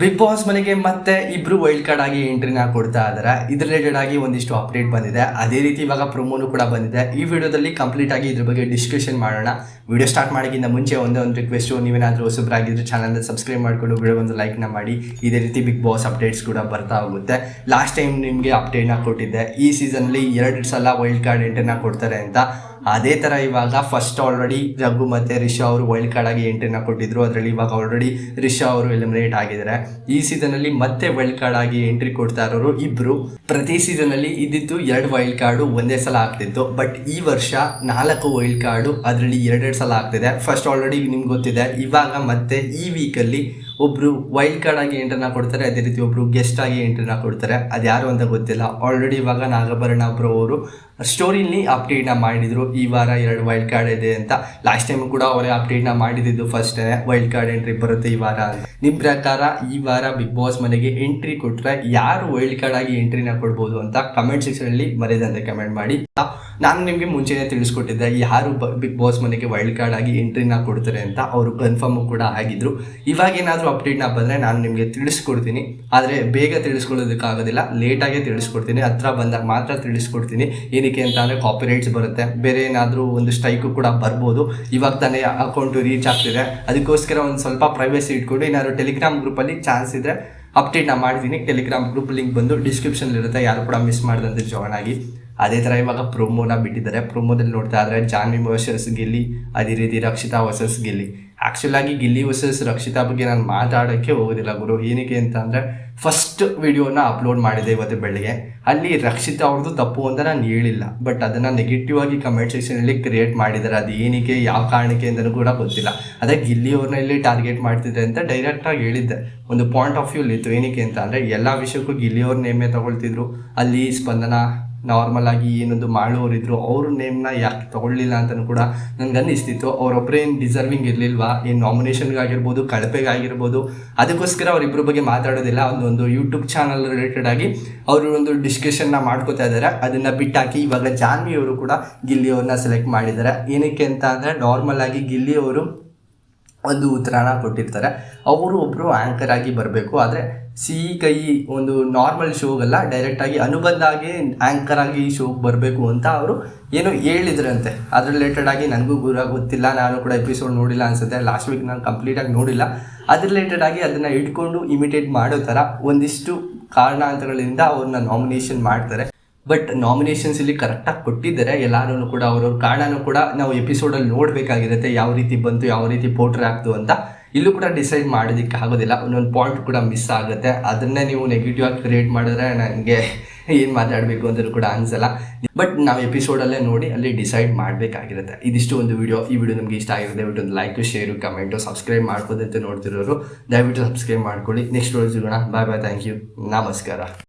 Big boss ಮನೆಗೆ ಮತ್ತೆ ಇಬ್ರು ವೈಲ್ಡ್ ಕಾರ್ಡ್ ಆಗಿ ಎಂಟ್ರಿನ ಕೊಡ್ತಾ ಇದಾರೆ. ಇದ್ರ ರಿಲೇಟೆಡ್ ಆಗಿ ಒಂದಿಷ್ಟು ಅಪ್ಡೇಟ್ ಬಂದಿದೆ. ಅದೇ ರೀತಿ ಇವಾಗ ಪ್ರೊಮೋನು ಕೂಡ ಬಂದಿದೆ. ಈ ವಿಡಿಯೋದಲ್ಲಿ ಕಂಪ್ಲೀಟ್ ಆಗಿ ಇದ್ರ ಬಗ್ಗೆ ಡಿಸ್ಕಷನ್ ಮಾಡೋಣ. ವಿಡಿಯೋ ಸ್ಟಾರ್ಟ್ ಮಾಡೋಕ್ಕಿಂತ ಮುಂಚೆ ಒಂದೇ ಒಂದು ರಿಕ್ವೆಸ್ಟು ನೀವೇನಾದರೂ ಹೊಸಬ್ರಾಗಿದ್ರೆ ಚಾನಲ್ನ ಸಬ್ಸ್ಕ್ರೈಬ್ ಮಾಡಿಕೊಂಡು ವಿಡಿಯೋ ಒಂದು ಲೈಕ್ನ ಮಾಡಿ. ಇದೇ ರೀತಿ ಬಿಗ್ ಬಾಸ್ ಅಪ್ಡೇಟ್ಸ್ ಕೂಡ ಬರ್ತಾ ಹೋಗುತ್ತೆ. ಲಾಸ್ಟ್ ಟೈಮ್ ನಿಮಗೆ ಅಪ್ಡೇಟ್ನ ಕೊಟ್ಟಿದ್ದೆ. ಈ ಸೀಸನ್ಲಿ ಎರಡು ಸಲ ವೈಲ್ಡ್ ಕಾರ್ಡ್ ಎಂಟ್ರಿನ ಕೊಡ್ತಾರೆ ಅಂತ. ಅದೇ ಥರ ಇವಾಗ ಫಸ್ಟ್ ಆಲ್ರೆಡಿ ರಘು ಮತ್ತು ರಿಷಾ ಅವರು ವೈಲ್ಡ್ ಕಾರ್ಡ್ ಆಗಿ ಎಂಟ್ರಿನ ಕೊಟ್ಟಿದ್ರು. ಅದರಲ್ಲಿ ಇವಾಗ ಆಲ್ರೆಡಿ ರಿಷಾ ಅವರು ಎಲಿಮಿನೇಟ್ ಆಗಿದ್ದಾರೆ. ಈ ಸೀಸನಲ್ಲಿ ಮತ್ತೆ ವೈಲ್ಡ್ ಕಾರ್ಡ್ ಆಗಿ ಎಂಟ್ರಿ ಕೊಡ್ತಾ ಇರೋರು ಇಬ್ಬರು ಪ್ರತಿ ಸೀಸನಲ್ಲಿ ಇದ್ದಿದ್ದು ಎರಡು ವೈಲ್ಡ್ ಕಾರ್ಡು ಒಂದೇ ಸಲ ಆಗ್ತಿತ್ತು. ಬಟ್ ಈ ವರ್ಷ ನಾಲ್ಕು ವೈಲ್ಡ್ ಕಾರ್ಡು ಅದರಲ್ಲಿ ಎರಡೆರಡು ಸಲ ಆಗ್ತಿದೆ. ಫಸ್ಟ್ ಆಲ್ರೆಡಿ ನಿಮ್ಗೆ ಗೊತ್ತಿದೆ. ಇವಾಗ ಮತ್ತೆ ಈ ವೀಕಲ್ಲಿ ಒಬ್ರು ವೈಲ್ಡ್ ಕಾರ್ಡ್ ಆಗಿ ಎಂಟ್ರನ್ನ ಕೊಡ್ತಾರೆ, ಅದೇ ರೀತಿ ಒಬ್ರು ಗೆಸ್ಟ್ ಆಗಿ ಎಂಟ್ರನ್ನ ಕೊಡ್ತಾರೆ. ಅದು ಯಾರು ಅಂತ ಗೊತ್ತಿಲ್ಲ. ಆಲ್ರೆಡಿ ಇವಾಗ ನಾಗಭರಣ ಬ್ರೋ ಅವರು ಸ್ಟೋರಿಲಿ ಅಪ್ಡೇಟ್ನ ಮಾಡಿದ್ರು. ಈ ವಾರ ಎರಡು ವೈಲ್ಡ್ ಕಾರ್ಡ್ ಇದೆ ಅಂತ. ಲಾಸ್ಟ್ ಟೈಮ್ ಕೂಡ ಅವರೇ ಅಪ್ಡೇಟ್ನ ಮಾಡಿದ್ದು ಫಸ್ಟ್ ವೈಲ್ಡ್ ಕಾರ್ಡ್ ಎಂಟ್ರಿ ಬರುತ್ತೆ ಈ ವಾರ ನಿಮ್ಮ ನಿಮ್ ಪ್ರಕಾರ ಈ ವಾರ ಬಿಗ್ ಬಾಸ್ ಮನೆಗೆ ಎಂಟ್ರಿ ಕೊಟ್ಟರೆ ಯಾರು ವೈಲ್ಡ್ ಕಾರ್ಡ್ ಆಗಿ ಎಂಟ್ರಿನ ಕೊಡ್ಬೋದು ಅಂತ ಕಮೆಂಟ್ ಸೆಕ್ಷನ್ ಅಲ್ಲಿ ಮರೆಯದಂತೆ ಕಮೆಂಟ್ ಮಾಡಿ. ನಾನು ನಿಮಗೆ ಮುಂಚೆನೇ ತಿಳಿಸ್ಕೊಟ್ಟಿದ್ದೆ, ಯಾರು ಬಿಗ್ ಬಾಸ್ ಮನೆಗೆ ವೈಲ್ಡ್ ಕಾರ್ಡ್ ಆಗಿ ಎಂಟ್ರಿನ ಕೊಡ್ತಾರೆ ಅಂತ. ಅವರು ಕನ್ಫರ್ಮ್ ಕೂಡ ಆಗಿದ್ರು. ಇವಾಗ ಏನಾದರೂ ಅಪ್ಡೇಟ್ನ ಬಂದರೆ ನಾನು ನಿಮಗೆ ತಿಳಿಸ್ಕೊಡ್ತೀನಿ. ಆದರೆ ಬೇಗ ತಿಳಿಸ್ಕೊಳ್ಳೋದಕ್ಕಾಗೋದಿಲ್ಲ ಲೇಟಾಗೆ ತಿಳಿಸ್ಕೊಡ್ತೀನಿ. ಹತ್ರ ಬಂದಾಗ ಮಾತ್ರ ತಿಳಿಸ್ಕೊಡ್ತೀನಿ. ಏನಕ್ಕೆ ಅಂತ ಅಂದರೆ ಕಾಪಿರೈಟ್ಸ್ ಬರುತ್ತೆ. ಬೇರೆ ಏನಾದರೂ ಒಂದು ಸ್ಟ್ರೈಕು ಕೂಡ ಬರ್ಬೋದು. ಇವಾಗ ತಾನೇ ಅಕೌಂಟು ರೀಚ್ ಆಗ್ತಿದೆ. ಅದಕ್ಕೋಸ್ಕರ ಒಂದು ಸ್ವಲ್ಪ ಪ್ರೈವೇಸಿ ಇಟ್ಕೊಂಡು ಏನಾದರೂ ಟೆಲಿಗ್ರಾಮ್ ಗ್ರೂಪಲ್ಲಿ ಚಾನ್ಸ್ ಇದ್ದರೆ ಅಪ್ಡೇಟ್ನ ಮಾಡ್ತೀನಿ ಟೆಲಿಗ್ರಾಮ್ ಗ್ರೂಪ್ ಲಿಂಕ್ ಬಂದು ಡಿಸ್ಕ್ರಿಪ್ಷನ್ ಇರುತ್ತೆ. ಯಾರು ಕೂಡ ಮಿಸ್ ಮಾಡ್ದಂತೆ ಜಾಯ್ನ್ ಆಗಿ. ಅದೇ ಥರ ಇವಾಗ ಪ್ರೊಮೋನ ಬಿಟ್ಟಿದ್ದಾರೆ. ಪ್ರೊಮೋದಲ್ಲಿ ನೋಡ್ತಾ ಇದ್ದರೆ ಜಾನ್ವಿ ವರ್ಸಸ್ ಗಿಲ್ಲಿ ಅದೇ ರೀತಿ ರಕ್ಷಿತಾ ವರ್ಸಸ್ ಗಿಲ್ಲಿ. ಆ್ಯಕ್ಚುಲಾಗಿ ಗಿಲ್ಲಿ ವರ್ಸಸ್ ರಕ್ಷಿತಾ ಬಗ್ಗೆ ನಾನು ಮಾತಾಡೋಕ್ಕೆ ಹೋಗೋದಿಲ್ಲ ಗುರು. ಏನಕ್ಕೆ ಅಂತ ಅಂದರೆ ಫಸ್ಟ್ ವಿಡಿಯೋನ ಅಪ್ಲೋಡ್ ಮಾಡಿದೆ ಇವತ್ತು ಬೆಳಗ್ಗೆ. ಅಲ್ಲಿ ರಕ್ಷಿತಾ ಅವ್ರದ್ದು ತಪ್ಪು ಅಂತ ನಾನು ಹೇಳಿಲ್ಲ. ಬಟ್ ಅದನ್ನು ನೆಗೆಟಿವ್ ಆಗಿ ಕಮೆಂಟ್ ಸೆಕ್ಷನಲ್ಲಿ ಕ್ರಿಯೇಟ್ ಮಾಡಿದ್ದಾರೆ. ಅದು ಏನಕ್ಕೆ, ಯಾವ ಕಾರಣಕ್ಕೆ ಅಂತಲೂ ಕೂಡ ಗೊತ್ತಿಲ್ಲ. ಅದೇ ಗಿಲ್ಲಿ ಅವ್ರನ್ನ ಇಲ್ಲಿ ಟಾರ್ಗೆಟ್ ಮಾಡ್ತಿದ್ದೆ ಅಂತ ಡೈರೆಕ್ಟಾಗಿ ಹೇಳಿದ್ದೆ. ಒಂದು ಪಾಯಿಂಟ್ ಆಫ್ ವ್ಯೂ ಇತ್ತು. ಏನಕ್ಕೆ ಅಂತ ಅಂದರೆ ಎಲ್ಲ ವಿಷಯಕ್ಕೂ ಗಿಲ್ಲಿ ಅವ್ರ ನೇಮೇ ತಗೊಳ್ತಿದ್ರು. ಅಲ್ಲಿ ಸ್ಪಂದನ ನಾರ್ಮಲ್ ಆಗಿ ಏನೊಂದು ಮಾಡೋರಿದ್ರು ಅವ್ರ ನೇಮ್ನ ಯಾಕೆ ತಗೊಳ್ಳಿಲ್ಲ ಅಂತಲೂ ಕೂಡ ನನಗೆ ಅನ್ನಿಸ್ತಿತ್ತು. ಅವರೊಬ್ಬರೇ ಏನು ಡಿಸರ್ವಿಂಗ್ ಇರಲಿಲ್ವಾ? ಏನು ನಾಮಿನೇಷನ್ಗಾಗಿರ್ಬೋದು ಕಳಪೆಗಾಗಿರ್ಬೋದು, ಅದಕ್ಕೋಸ್ಕರ ಅವರಿಬ್ಬರ ಬಗ್ಗೆ ಮಾತಾಡೋದಿಲ್ಲ. ಒಂದು ಯೂಟ್ಯೂಬ್ ಚಾನಲ್ ರಿಲೇಟೆಡ್ ಆಗಿ ಅವರು ಒಂದು ಡಿಸ್ಕಷನ್ನ ಮಾಡ್ಕೋತಾ ಇದ್ದಾರೆ ಅದನ್ನು ಬಿಟ್ಟಾಕಿ ಇವಾಗ ಜಾನ್ವಿ ಅವರು ಕೂಡ ಗಿಲ್ಲಿ ಅವ್ರನ್ನ ಸೆಲೆಕ್ಟ್ ಮಾಡಿದ್ದಾರೆ ಏನಕ್ಕೆ ಅಂತ ಅಂದರೆ ನಾರ್ಮಲ್ ಆಗಿ ಗಿಲ್ಲಿ ಅವರು ಒಂದು ಉತ್ತರಾನ ಕೊಟ್ಟಿರ್ತಾರೆ. ಅವರು ಒಬ್ಬರು ಆ್ಯಂಕರ್ ಆಗಿ ಬರಬೇಕು. ಆದರೆ ಸಿಹಿ ಕೈ ಒಂದು ನಾರ್ಮಲ್ ಶೋಗಲ್ಲ ಡೈರೆಕ್ಟಾಗಿ ಅನುಬಂಧ ಆಗಿ ಆ್ಯಂಕರ್ ಆಗಿ ಈ ಶೋಗೆ ಬರಬೇಕು ಅಂತ ಅವರು ಏನೋ ಹೇಳಿದ್ರಂತೆ. ಅದ್ರ ರಿಲೇಟೆಡ್ ಆಗಿ ನನಗೂ ಗುರ ಗೊತ್ತಿಲ್ಲ. ನಾನು ಕೂಡ ಎಪಿಸೋಡ್ ನೋಡಿಲ್ಲ ಅನ್ಸುತ್ತೆ. ಲಾಸ್ಟ್ ವೀಕ್ ನಾನು ಕಂಪ್ಲೀಟಾಗಿ ನೋಡಿಲ್ಲ. ಅದ್ರ ರಿಲೇಟೆಡ್ ಆಗಿ ಅದನ್ನು ಇಟ್ಕೊಂಡು ಇಮಿಟೇಟ್ ಮಾಡೋ ಥರ ಒಂದಿಷ್ಟು ಕಾರಣಾಂತರಗಳಿಂದ ಅವ್ರನ್ನ ನಾಮಿನೇಷನ್ ಮಾಡ್ತಾರೆ. ಬಟ್ ನಾಮಿನೇಷನ್ಸ್ ಇಲ್ಲಿ ಕರೆಕ್ಟಾಗಿ ಕೊಟ್ಟಿದ್ದಾರೆ. ಎಲ್ಲರೂ ಕೂಡ, ಅವ್ರವ್ರ ಕಾರಣನೂ ಕೂಡ ನಾವು ಎಪಿಸೋಡಲ್ಲಿ ನೋಡಬೇಕಾಗಿರುತ್ತೆ. ಯಾವ ರೀತಿ ಬಂತು, ಯಾವ ರೀತಿ ಪೋಟ್ರ್ ಆಗ್ತು ಅಂತ. ಇಲ್ಲೂ ಕೂಡ ಡಿಸೈಡ್ ಮಾಡೋದಕ್ಕೆ ಆಗೋದಿಲ್ಲ. ಒಂದೊಂದು ಪಾಯಿಂಟ್ ಕೂಡ ಮಿಸ್ ಆಗುತ್ತೆ. ಅದನ್ನೇ ನೀವು ನೆಗೆಟಿವ್ ಆಗಿ ಕ್ರಿಯೇಟ್ ಮಾಡಿದ್ರೆ ನನಗೆ ಏನು ಮಾತಾಡಬೇಕು ಅಂತಲೂ ಕೂಡ ಅನ್ಸಲ್ಲ. ಬಟ್ ನಾವು ಎಪಿಸೋಡಲ್ಲೇ ನೋಡಿ, ಅಲ್ಲಿ ಡಿಸೈಡ್ ಮಾಡಬೇಕಾಗಿರುತ್ತೆ. ಇದಿಷ್ಟು ಒಂದು ವಿಡಿಯೋ ಈ ವಿಡಿಯೋ ನಿಮಗೆ ಇಷ್ಟ ಆಗಿರುತ್ತೆ ದಯವಿಟ್ಟು ಒಂದು ಲೈಕು ಶೇರು ಕಮೆಂಟು ಸಬ್ಸ್ಕ್ರೈಬ್ ಮಾಡ್ಕೋದಂತೆ ನೋಡ್ತಿರೋರು. ದಯವಿಟ್ಟು ಸಬ್ಸ್ಕ್ರೈಬ್ ಮಾಡ್ಕೊಳ್ಳಿ. ನೆಕ್ಸ್ಟ್ ವಿಡಿಯೋ ಸಿಗೋಣ. ಬಾಯ್ ಬಾಯ್ ಥ್ಯಾಂಕ್ ಯು ನಮಸ್ಕಾರ.